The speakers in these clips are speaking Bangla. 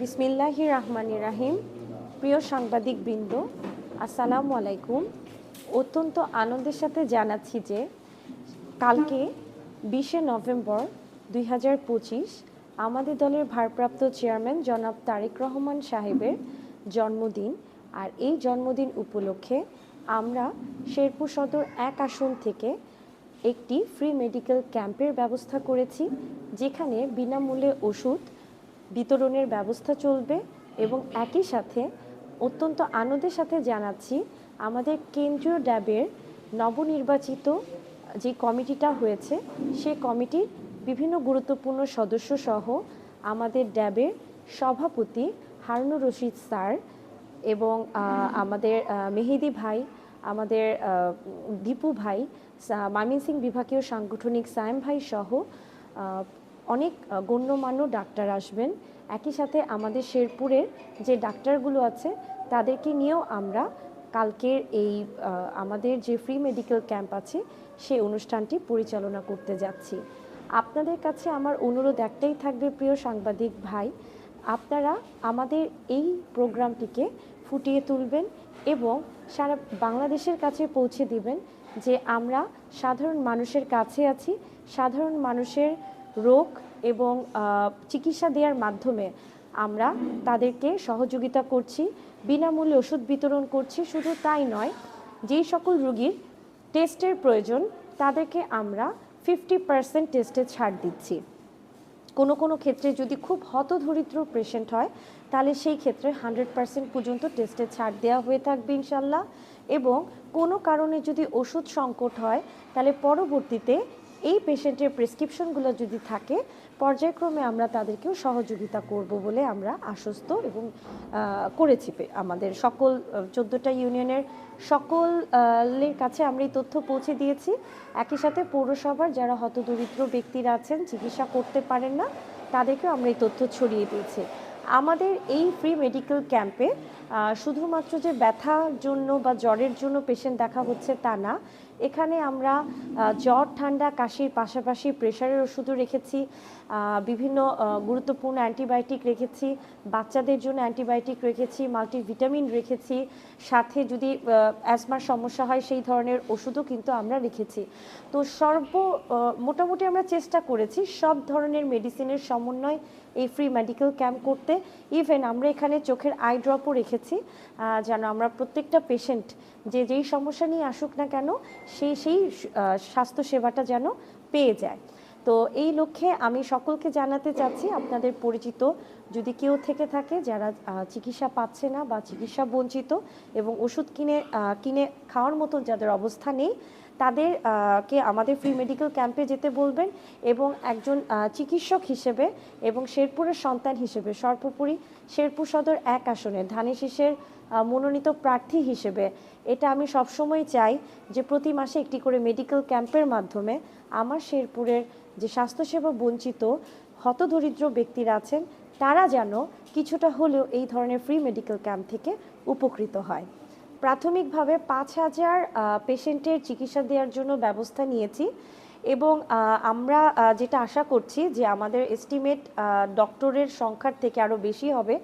বিসমিল্লাহি রহমান রাহিম। প্রিয় সাংবাদিক বৃন্দ আসসালামু আলাইকুম। অত্যন্ত আনন্দের সাথে জানাচ্ছি যে কালকে বিশে নভেম্বর দুই হাজার পঁচিশ আমাদের দলের ভারপ্রাপ্ত চেয়ারম্যান জনাব তারেক রহমান সাহেবের জন্মদিন। আর এই জন্মদিন উপলক্ষে আমরা শেরপুর সদর এক আসন থেকে একটি ফ্রি মেডিকেল ক্যাম্পের ব্যবস্থা করেছি, যেখানে বিনামূল্যে ওষুধ বিতরণের ব্যবস্থা চলবে এবং একই সাথে অত্যন্ত আনন্দের সাথে জানাচ্ছি, আমাদের কেন্দ্রীয় ড্যাবের নবনির্বাচিত যে কমিটিটা হয়েছে, সে কমিটির বিভিন্ন গুরুত্বপূর্ণ সদস্য সহ আমাদের ড্যাবের সভাপতি হারুনুর রশিদ স্যার এবং আমাদের মেহেদি ভাই, আমাদের দীপু ভাই, সা- ময়মনসিংহ বিভাগীয় সাংগঠনিক সায়েম ভাই সহ অনেক গণ্যমান্য ডাক্তার আসবেন। একই সাথে আমাদের শেরপুরের যে ডাক্তারগুলো আছে, তাদেরকে নিয়েও আমরা কালকের এই আমাদের যে ফ্রি মেডিকেল ক্যাম্প আছে সেই অনুষ্ঠানটি পরিচালনা করতে যাচ্ছি। আপনাদের কাছে আমার অনুরোধ একটাই থাকবে, প্রিয় সাংবাদিক ভাই। আপনারা আমাদের এই প্রোগ্রামটিকে ফুটিয়ে তুলবেন এবং সারা বাংলাদেশের কাছে পৌঁছে দিবেন যে আমরা সাধারণ মানুষের কাছে আছি, সাধারণ মানুষের রোগ এবং চিকিৎসা দেওয়ার মাধ্যমে আমরা তাদেরকে সহযোগিতা করছি, বিনামূল্যে ওষুধ বিতরণ করছি, শুধু তাই নয়, যেই সকল রোগীর টেস্টের প্রয়োজন, তাদেরকে আমরা ফিফটি পার্সেন্ট টেস্টে ছাড় দিচ্ছি। কোনো কোনো ক্ষেত্রে যদি খুব হতদরিদ্র পেশেন্ট হয়, তাহলে সেই ক্ষেত্রে হান্ড্রেড পার্সেন্ট পর্যন্ত টেস্টে ছাড় দেওয়া হয়ে থাকবে ইনশাল্লাহ এবং কোনো কারণে যদি ওষুধ সংকট হয়, তাহলে পরবর্তীতে এই পেশেন্টের প্রেসক্রিপশনগুলো যদি থাকে, পর্যায়ক্রমে আমরা তাদেরকেও সহযোগিতা করব বলে আমরা আশ্বস্ত এবং করেছি। আমাদের সকল চোদ্দোটা ইউনিয়নের সকলের কাছে আমরা এই তথ্য পৌঁছে দিয়েছি। একই সাথে পৌরসভার যারা হতদরিদ্র ব্যক্তিরা আছেন, চিকিৎসা করতে পারেন না, তাদেরকেও আমরা এই তথ্য ছড়িয়ে দিয়েছি। আমাদের এই ফ্রি মেডিকেল ক্যাম্পে শুধুমাত্র যে ব্যথার জন্য বা জ্বরের জন্য পেশেন্ট দেখা হচ্ছে তা না। এখানে আমরা জ্বর, ঠান্ডা, কাশির পাশাপাশি প্রেশারের ওষুধও রেখেছি বিভিন্ন গুরুত্বপূর্ণ অ্যান্টিবায়োটিক রেখেছি, বাচ্চাদের জন্য অ্যান্টিবায়োটিক রেখেছি মাল্টিভিটামিন রেখেছি, সাথে যদি অ্যাজমার সমস্যা হয় সেই ধরনের ওষুধও কিন্তু আমরা রেখেছি। তো সর্ব মোটামুটি আমরা চেষ্টা করেছি সব ধরনের মেডিসিনের সমন্বয় এই ফ্রি মেডিকেল ক্যাম্প করতে। ইভেন আমরা এখানে চোখের আই ড্রপও রেখেছি যেন আমরা প্রত্যেকটা পেশেন্ট যে যেই সমস্যা নিয়ে আসুক না কেন, সেই সেই স্বাস্থ্যসেবাটা স্বাস্থ্য সেবাটা যেন পেয়ে যায়। তো এই লক্ষ্যে আমি সকলকে জানাতে চাচ্ছি, আপনাদের পরিচিত যদি কেউ থেকে থাকে যারা চিকিৎসা পাচ্ছে না বা চিকিৎসা বঞ্চিত এবং ওষুধ কিনে কিনে খাওয়ার মতো যাদের অবস্থা নেই, তাদের কে আমাদের ফ্রি মেডিকেল ক্যাম্পে যেতে বলবেন এবং একজন চিকিৎসক হিসেবে এবং শেরপুরের সন্তান হিসেবে, সর্বোপরি শেরপুর সদর এক আসনে, ধানের শীষের মনোনীত প্রার্থী হিসেবে। এটা আমি সবসময় চাই যে প্রতি মাসে একটি করে মেডিকেল ক্যাম্পের মাধ্যমে আমার শেরপুরের যে স্বাস্থ্যসেবা বঞ্চিত, হতদরিদ্র ব্যক্তিরা আছেন তারা যেন কিছুটা হলেও এই ধরনের ফ্রি মেডিকেল ক্যাম্প থেকে উপকৃত হয়। প্রাথমিকভাবে পাঁচ হাজার পেশেন্টের চিকিৎসা দেওয়ার জন্য ব্যবস্থা নিয়েছি এবং আমরা যেটা আশা করছি যে আমাদের এস্টিমেট ডক্টরের সংখ্যার থেকে আরও বেশি হবে।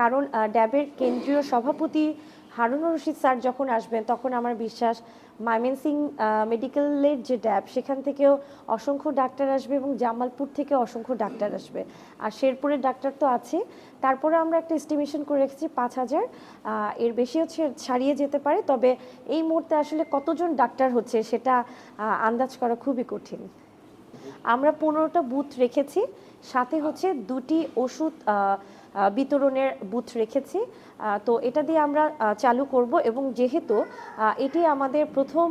কারণ ড্যাবের কেন্দ্রীয় সভাপতি হারুনুর রশিদ স্যার যখন আসবেন, তখন আমার বিশ্বাস ময়মনসিং মেডিকেলের যে ড্যাব, সেখান থেকেও অসংখ্য ডাক্তার আসবে এবং জামালপুর থেকে অসংখ্য ডাক্তার আসবে। আর শেরপুরের ডাক্তার তো আছে। তারপরে আমরা একটা এস্টিমেশন করে রেখেছি, পাঁচ হাজার। এর বেশি হচ্ছে ছাড়িয়ে যেতে পারে। তবে এই মুহূর্তে আসলে কতজন ডাক্তার হচ্ছে, সেটা আন্দাজ করা খুবই কঠিন। আমরা পনেরোটা বুথ রেখেছি, সাথে হচ্ছে দুটি ওষুধ বিতরণের বুথ রেখেছি। তো এটা দিয়ে আমরা চালু করব এবং যেহেতু এটি আমাদের প্রথম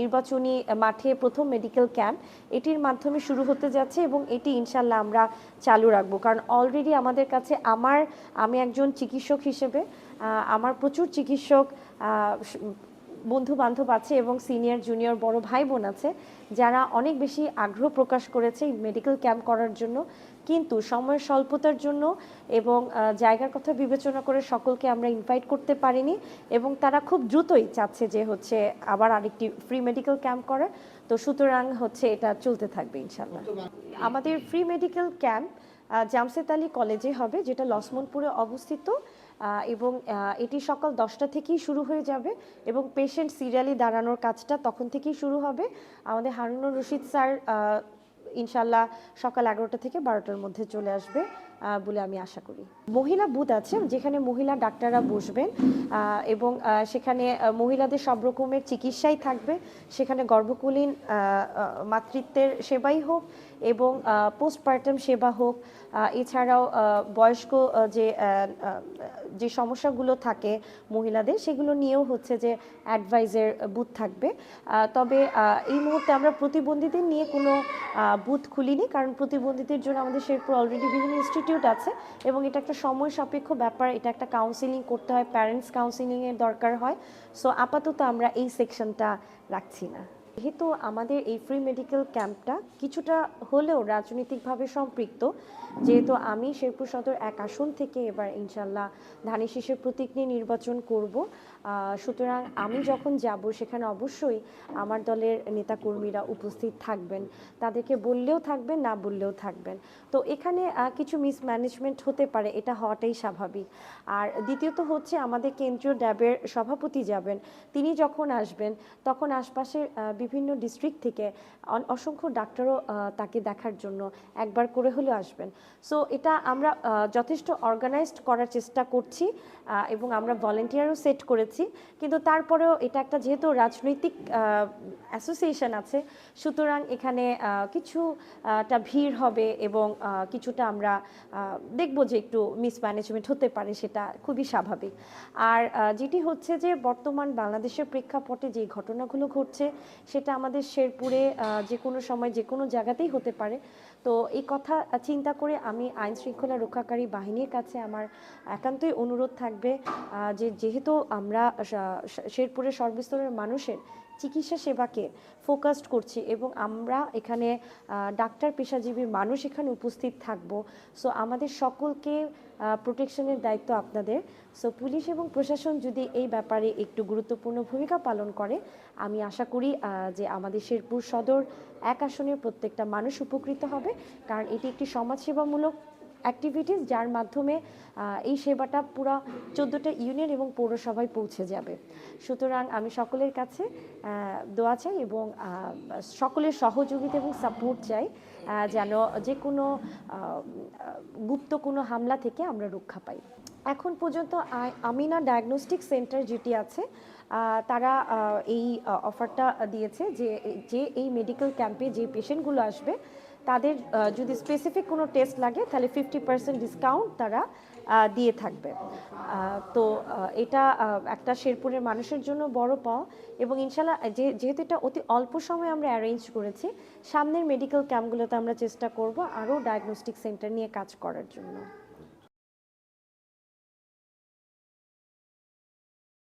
নির্বাচনী মাঠে প্রথম মেডিকেল ক্যাম্প, এটির মাধ্যমে শুরু হতে যাচ্ছে এবং এটি ইনশাল্লাহ আমরা চালু রাখব। কারণ অলরেডি আমাদের কাছে আমার, আমি একজন চিকিৎসক হিসেবে আমার প্রচুর চিকিৎসক বন্ধু বান্ধব আছে এবং সিনিয়র জুনিয়র বড় ভাই বোন আছে, যারা অনেক বেশি আগ্রহ প্রকাশ করেছে মেডিকেল ক্যাম্প করার জন্য। কিন্তু সময়ের স্বল্পতার জন্য এবং জায়গার কথা বিবেচনা করে সকলকে আমরা ইনভাইট করতে পারিনি এবং তারা খুব দ্রুতই চাচ্ছে যে হচ্ছে আবার আরেকটি ফ্রি মেডিকেল ক্যাম্প করার। তো সুতরাং হচ্ছে এটা চলতে থাকবে ইনশাল্লাহ আমাদের free medical camp Jamshed Ali কলেজে হবে, যেটা লসমনপুরে অবস্থিত। এবং এটি সকাল দশটা থেকেই শুরু হয়ে যাবে এবং পেশেন্ট সিরিয়ালি দাঁড়ানোর কাজটা তখন থেকেই শুরু হবে। আমাদের হারুনুর রশিদ স্যার ইনশাল্লাহ সকাল এগারোটা থেকে বারোটার মধ্যে চলে আসবে বলে আমি আশা করি। মহিলা বুথ আছে যেখানে মহিলা ডাক্তাররা বসবেন এবং সেখানে মহিলাদের সব রকমের চিকিৎসাই থাকবে। সেখানে গর্ভকুলীন মাতৃত্বের সেবাই হোক এবং পোস্টপার্টাম সেবা হোক এছাড়াও বয়স্ক যে যে সমস্যাগুলো থাকে মহিলাদের, সেগুলো নিয়েও হচ্ছে যে অ্যাডভাইজের বুথ থাকবে। তবে এই মুহূর্তে আমরা প্রতিবন্ধীদের নিয়ে কোনো বুথ খুলিনি, কারণ প্রতিবন্ধীদের জন্য আমাদের শেরপুর অলরেডি বিভিন্ন ইনস্টিটিউট আছে এবং এটা একটা সময় সাপেক্ষ ব্যাপার, এটা একটা কাউন্সিলিং করতে হয় প্যারেন্টস কাউন্সিলিংয়ের দরকার হয়। সো আপাতত আমরা এই সেকশনটা রাখছি না। যেহেতু আমাদের এই ফ্রি মেডিকেল ক্যাম্পটা কিছুটা হলেও রাজনৈতিকভাবে সম্পৃক্ত, যেহেতু আমি শেরপুর সদর এক আসন থেকে এবার ইনশাল্লাহ ধানের শীষের প্রতীক নিয়ে নির্বাচন করব। সুতরাং আমি যখন যাব সেখানে অবশ্যই আমার দলের নেতাকর্মীরা উপস্থিত থাকবেন। তাদেরকে বললেও থাকবেন, না বললেও থাকবেন। তো এখানে কিছু মিসম্যানেজমেন্ট হতে পারে, এটা হওয়াটাই স্বাভাবিক। আর দ্বিতীয়ত হচ্ছে আমাদের কেন্দ্রীয় ড্যাবের সভাপতি যাবেন, তিনি যখন আসবেন, তখন আশপাশের বিভিন্ন ডিস্ট্রিক্ট থেকে অসংখ্য ডাক্তারও তাকে দেখার জন্য একবার করে হলেও আসবেন। সো এটা আমরা যথেষ্ট অর্গানাইজড করার চেষ্টা করছি এবং আমরা ভলেন্টিয়ারও সেট করেছি। কিন্তু তারপরেও এটা একটা যেহেতু রাজনৈতিক অ্যাসোসিয়েশন আছে সুতরাং এখানে আহ, কিছু আহ, ভিড় হবে এবং কিছুটা আমরা দেখব যে একটু মিসম্যানেজমেন্ট হতে পারে সেটা খুবই স্বাভাবিক। আর যেটি হচ্ছে যে বর্তমান বাংলাদেশের প্রেক্ষাপটে যে ঘটনাগুলো ঘটছে সেটা আমাদের শেরপুরে যে কোনো সময় যে কোনো জায়গাতেই হতে পারে। তো এই কথা চিন্তা করে আমি আইন শৃঙ্খলা রক্ষাকারী বাহিনীর কাছে আমার একান্তই অনুরোধ থাকবে যে যেহেতু আমরা শেরপুরের সর্বস্তরের মানুষের চিকিৎসা সেবাকে ফোকাসড করছি এবং আমরা এখানে ডাক্তার পেশাজীবী মানুষ এখানে উপস্থিত থাকব। সো আমাদের সকলকে প্রোটেকশনের দায়িত্ব আপনাদের। সো পুলিশ এবং প্রশাসন যদি এই ব্যাপারে একটু গুরুত্বপূর্ণ ভূমিকা পালন করে, আমি আশা করি যে আমাদের শেরপুর সদর এক আসনের প্রত্যেকটা মানুষ উপকৃত হবে। কারণ এটি একটি সমাজসেবামূলক অ্যাক্টিভিটিস যার মাধ্যমে এই সেবাটা পুরো চোদ্দোটা ইউনিয়ন এবং পৌরসভায় পৌঁছে যাবে। সুতরাং আমি সকলের কাছে দোয়া চাই এবং সকলের সহযোগিতা এবং সাপোর্ট চাই যেন যে কোনো গুপ্ত কোনো হামলা থেকে আমরা রক্ষা পাই। এখন পর্যন্ত আমিনা ডায়াগনস্টিক সেন্টার যেটি আছে তারা এই অফারটা দিয়েছে যে যে এই মেডিকেল ক্যাম্পে যে পেশেন্টগুলো আসবে তাদের যদি স্পেসিফিক কোনো টেস্ট লাগে, তাহলে ফিফটি পার্সেন্ট ডিসকাউন্ট তারা দিয়ে থাকবে। তো এটা একটা শেরপুরের মানুষের জন্য বড় পাওয়া এবং ইনশাল্লাহ যেহেতু এটা অতি অল্প সময় আমরা অ্যারেঞ্জ করেছি, সামনের মেডিকেল ক্যাম্পগুলোতে আমরা চেষ্টা করব আরও ডায়াগনস্টিক সেন্টার নিয়ে কাজ করার জন্য।